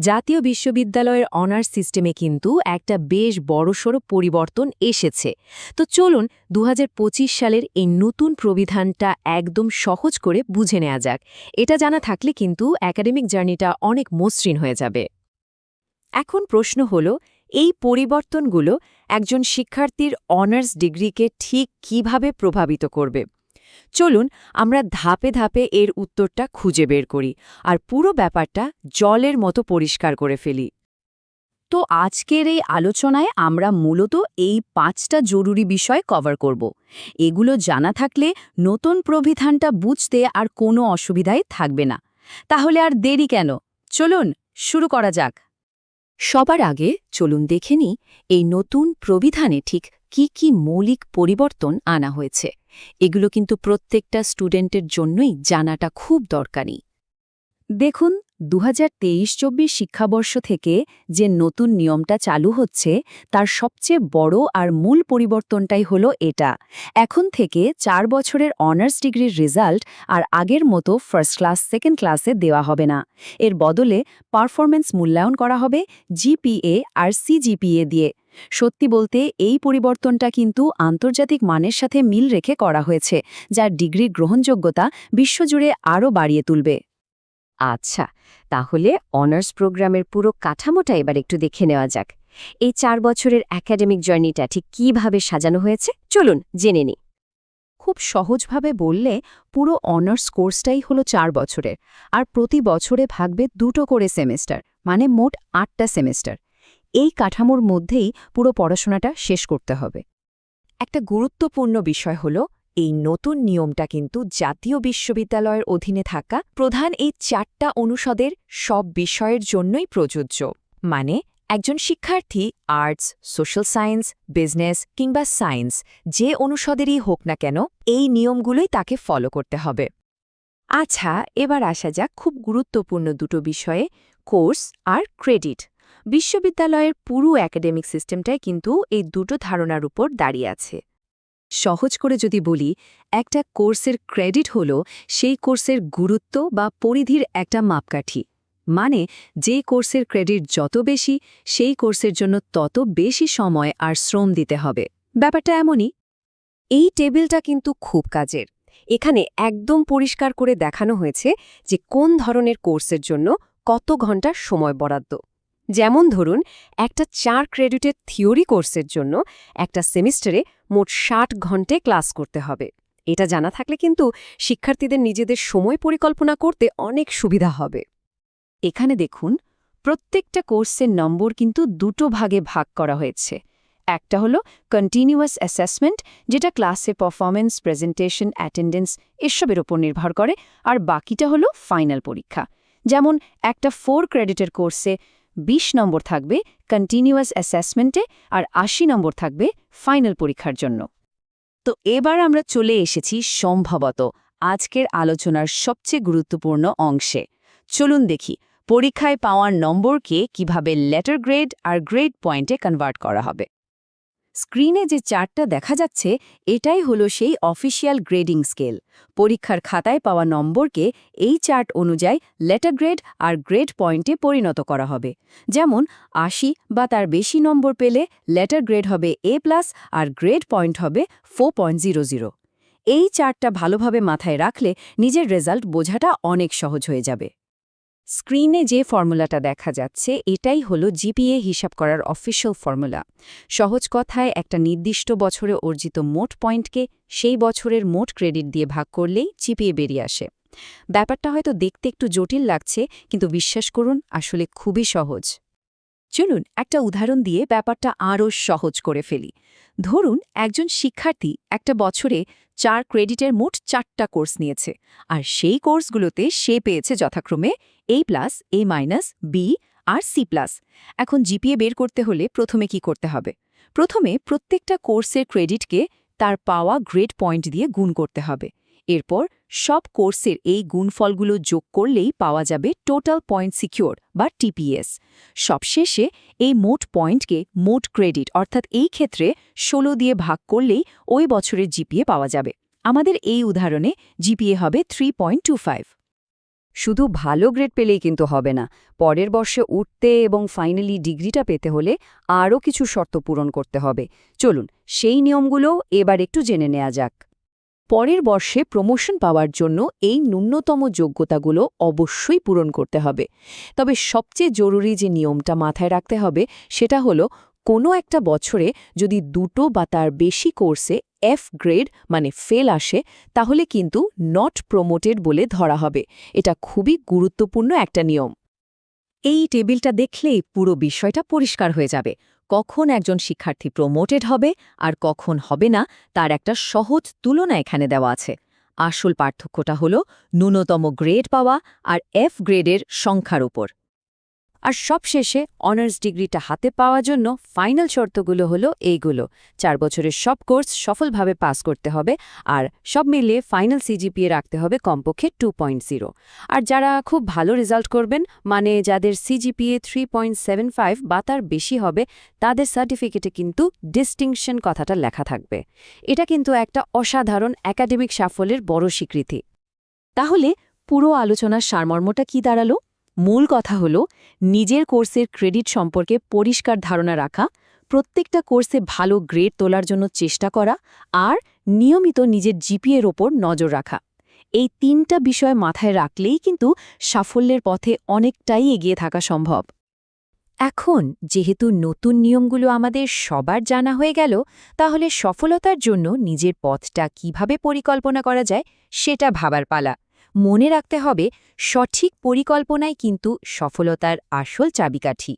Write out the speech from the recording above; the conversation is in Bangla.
জাতীয় বিশ্ববিদ্যালয়ের অনার্স সিস্টেমে কিন্তু একটা বেশ বড়সড় পরিবর্তন এসেছে। তো চলুন দু হাজার পঁচিশ সালের এই নতুন প্রবিধানটা একদম সহজ করে বুঝে নেওয়া যাক। এটা জানা থাকলে কিন্তু একাডেমিক জার্নিটা অনেক মসৃণ হয়ে যাবে। এখন প্রশ্ন হল, এই পরিবর্তনগুলো একজন শিক্ষার্থীর অনার্স ডিগ্রিকে ঠিক কীভাবে প্রভাবিত করবে? চলুন আমরা ধাপে ধাপে এর উত্তরটা খুঁজে বের করি আর পুরো ব্যাপারটা জলের মতো পরিষ্কার করে ফেলি। তো আজকের এই আলোচনায় আমরা মূলত এই পাঁচটা জরুরি বিষয় কভার করব। এগুলো জানা থাকলে নতুন প্রবিধানটা বুঝতে আর কোনো অসুবিধাই থাকবে না। তাহলে আর দেরি কেন? চলুন শুরু করা যাক। সবার আগে চলুন দেখে নিই এই নতুন প্রবিধানে ঠিক কি কি মৌলিক পরিবর্তন আনা হয়েছে, এগুলো কিন্তু প্রত্যেকটা স্টুডেন্টের জন্যই জানাটা খুব দরকারি। দেখুন দু হাজার তেইশ চব্বিশ শিক্ষাবর্ষ থেকে যে নতুন নিয়মটা চালু হচ্ছে, তার সবচেয়ে বড় আর মূল পরিবর্তনটাই হলো এটা। এখন থেকে চার বছরের অনার্স ডিগ্রির রেজাল্ট আর আগের মতো ফার্স্ট ক্লাস, সেকেন্ড ক্লাসে দেওয়া হবে না। এর বদলে পারফরমেন্স মূল্যায়ন করা হবে, জিপিএ আর সিজিপিএ দিয়ে। সত্যি বলতে, এই পরিবর্তনটা কিন্তু আন্তর্জাতিক মানের সাথে মিল রেখে করা হয়েছে, যার ডিগ্রির গ্রহণযোগ্যতা বিশ্বজুড়ে আরও বাড়িয়ে তুলবে। আচ্ছা তাহলে অনার্স প্রোগ্রামের পুরো কাঠামোটা এবার একটু দেখে নেওয়া যাক। এই চার বছরের একাডেমিক জার্নিটা ঠিক কীভাবে সাজানো হয়েছে? চলুন, জেনে নিই। খুব সহজভাবে বললে, পুরো অনার্স কোর্সটাই হলো চার বছরের, আর প্রতি বছরে ভাগবে দুটো করে সেমেস্টার মানে মোট আটটা সেমেস্টার। এই কাঠামোর মধ্যেই পুরো পড়াশোনাটা শেষ করতে হবে। একটা গুরুত্বপূর্ণ বিষয় হল, এই নতুন নিয়মটা কিন্তু জাতীয় বিশ্ববিদ্যালয়ের অধীনে থাকা প্রধান এই চারটা অনুষদের সব বিষয়ের জন্যই প্রযোজ্য। মানে একজন শিক্ষার্থী আর্টস, সোশ্যাল সায়েন্স, বিজনেস কিংবা সায়েন্স যে অনুষদেরই হোক না কেন, এই নিয়মগুলোই তাকে ফলো করতে হবে। আচ্ছা এবার আসা যাক খুব গুরুত্বপূর্ণ দুটো বিষয়ে, কোর্স আর ক্রেডিট। বিশ্ববিদ্যালয়ের পুরো একাডেমিক সিস্টেমটাই কিন্তু এই দুটো ধারণার উপর দাঁড়িয়ে আছে। সহজ করে যদি বলি, একটা কোর্সের ক্রেডিট হল সেই কোর্সের গুরুত্ব বা পরিধির একটা মাপকাঠি। মানে যে কোর্সের ক্রেডিট যত বেশি, সেই কোর্সের জন্য তত বেশি সময় আর শ্রম দিতে হবে। ব্যাপারটা এমনই। এই টেবিলটা কিন্তু খুব কাজের। এখানে একদম পরিষ্কার করে দেখানো হয়েছে যে কোন ধরনের কোর্সের জন্য কত ঘণ্টা সময় বরাদ্দ। যেমন ধরুন, একটা চার ক্রেডিটের থিওরি কোর্সের জন্য একটা সেমিস্টারে মোট ষাট ঘন্টে ক্লাস করতে হবে। এটা জানা থাকলে কিন্তু শিক্ষার্থীদের নিজেদের সময় পরিকল্পনা করতে অনেক সুবিধা হবে। এখানে দেখুন, প্রত্যেকটা কোর্সের নম্বর কিন্তু দুটো ভাগে ভাগ করা হয়েছে। একটা হলো কন্টিনিউয়াস অ্যাসেসমেন্ট যেটা ক্লাসে পারফরমেন্স প্রেজেন্টেশন অ্যাটেন্ডেন্স এসবের ওপর নির্ভর করে, আর বাকিটা হলো ফাইনাল পরীক্ষা। যেমন, একটা ফোর ক্রেডিটের কোর্সে ২০ নম্বর থাকবে কন্টিনিউয়াস অ্যাসেসমেন্টে আর আশি নম্বর থাকবে ফাইনাল পরীক্ষার জন্য। তো এবার আমরা চলে এসেছি সম্ভবত আজকের আলোচনার সবচেয়ে গুরুত্বপূর্ণ অংশে। চলুন দেখি, পরীক্ষায় পাওয়ার নম্বরকে কীভাবে লেটার গ্রেড আর গ্রেড পয়েন্টে কনভার্ট করা হবে। স্ক্রিনে যে চার্টটা দেখা যাচ্ছে, এটাই হলো সেই অফিসিয়াল গ্রেডিং স্কেল। পরীক্ষার খাতায় পাওয়া নম্বরকে এই চার্ট অনুযায়ী লেটার গ্রেড আর গ্রেড পয়েন্টে পরিণত করা হবে। যেমন, আশি বা তার বেশি নম্বর পেলে লেটার গ্রেড হবে এ প্লাস আর গ্রেড পয়েন্ট হবে ফো এই চার্টটা ভালোভাবে মাথায় রাখলে নিজের রেজাল্ট বোঝাটা অনেক সহজ হয়ে যাবে। স্ক্রিনে যে ফর্মুলাটা দেখা যাচ্ছে, এটাই হলো জিপিএ হিসাব করার অফিসিয়াল ফর্মুলা। সহজ কথায়, একটা নির্দিষ্ট বছরে অর্জিত মোট পয়েন্টকে সেই বছরের মোট ক্রেডিট দিয়ে ভাগ করলেই জিপিএ বেরিয়ে আসে। ব্যাপারটা হয়তো দেখতে একটু জটিল লাগছে, কিন্তু বিশ্বাস করুন, আসলে খুবই সহজ। চলুন একটা উদাহরণ দিয়ে ব্যাপারটা আরও সহজ করে ফেলি। ধরুন, একজন শিক্ষার্থী একটা বছরে চার ক্রেডিটের মোট চারটা কোর্স নিয়েছে, আর সেই কোর্সগুলোতে সে পেয়েছে যথাক্রমে A plus A minus B R C plus এখন জিপিএ বের করতে হলে প্রথমে কি করতে হবে? প্রথমে প্রত্যেকটা কোর্সের ক্রেডিটকে তার পাওয়া গ্রেড পয়েন্ট দিয়ে গুণ করতে হবে। এরপর সব কোর্সের এই গুণফলগুলো যোগ করলেই পাওয়া যাবে টোটাল পয়েন্ট সিকিউর বা টিপিএস। সবশেষে এই মোট পয়েন্টকে মোট ক্রেডিট, অর্থাৎ এই ক্ষেত্রে ১৬ দিয়ে ভাগ করলেই ওই বছরের জিপিএ পাওয়া যাবে। আমাদের এই উদাহরণে জিপিএ হবে থ্রি শুধু ভালো গ্রেড পেলেই কিন্তু হবে না, পরের বর্ষে উঠতে এবং ফাইনালি ডিগ্রিটা পেতে হলে আরও কিছু শর্ত পূরণ করতে হবে। চলুন, সেই নিয়মগুলো এবার একটু জেনে নেওয়া যাক। পরের বর্ষে প্রমোশন পাওয়ার জন্য এই ন্যূনতম যোগ্যতাগুলো অবশ্যই পূরণ করতে হবে। তবে সবচেয়ে জরুরি যে নিয়মটা মাথায় রাখতে হবে সেটা হলো, কোনো একটা বছরে যদি দুটো বা তার বেশি কোর্সে এফ গ্রেড মানে ফেল আসে, তাহলে কিন্তু নট প্রমোটেড বলে ধরা হবে। এটা খুবই গুরুত্বপূর্ণ একটা নিয়ম। এই টেবিলটা দেখলেই পুরো বিষয়টা পরিষ্কার হয়ে যাবে। কখন একজন শিক্ষার্থী প্রমোটেড হবে আর কখন হবে না তার একটা সহজ তুলনা এখানে দেওয়া আছে। আসল পার্থক্যটা হল ন্যূনতম গ্রেড পাওয়া আর এফ গ্রেডের সংখ্যার উপর। আর সবশেষে অনার্স ডিগ্রিটা হাতে পাওয়ার জন্য ফাইনাল শর্তগুলো হলো এইগুলো। চার বছরের সব কোর্স সফলভাবে পাস করতে হবে আর সব মিলিয়ে ফাইনাল সিজিপিএ রাখতে হবে কমপক্ষে টু আর যারা খুব ভালো রেজাল্ট করবেন মানে যাদের সিজিপিএ থ্রি পয়েন্ট বা তার বেশি হবে, তাদের সার্টিফিকেটে কিন্তু ডিস্টিংশন কথাটা লেখা থাকবে। এটা কিন্তু একটা অসাধারণ একাডেমিক সাফল্যের বড় স্বীকৃতি। তাহলে পুরো আলোচনার সারমর্মটা কি দাঁড়াল? মূল কথা হল, নিজের কোর্সের ক্রেডিট সম্পর্কে পরিষ্কার ধারণা রাখা, প্রত্যেকটা কোর্সে ভালো গ্রেড তোলার জন্য চেষ্টা করা, আর নিয়মিত নিজের জিপিএর ওপর নজর রাখা। এই তিনটা বিষয় মাথায় রাখলেই কিন্তু সাফল্যের পথে অনেকটাই এগিয়ে থাকা সম্ভব। এখন, যেহেতু নতুন নিয়মগুলো আমাদের সবার জানা হয়ে গেল, তাহলে সফলতার জন্য নিজের পথটা কীভাবে পরিকল্পনা করা যায়, সেটা ভাবার পালা। মনে রাখতে হবে সঠিক পরিকল্পনাই কিন্তু সফলতার আসল চাবিকাঠি।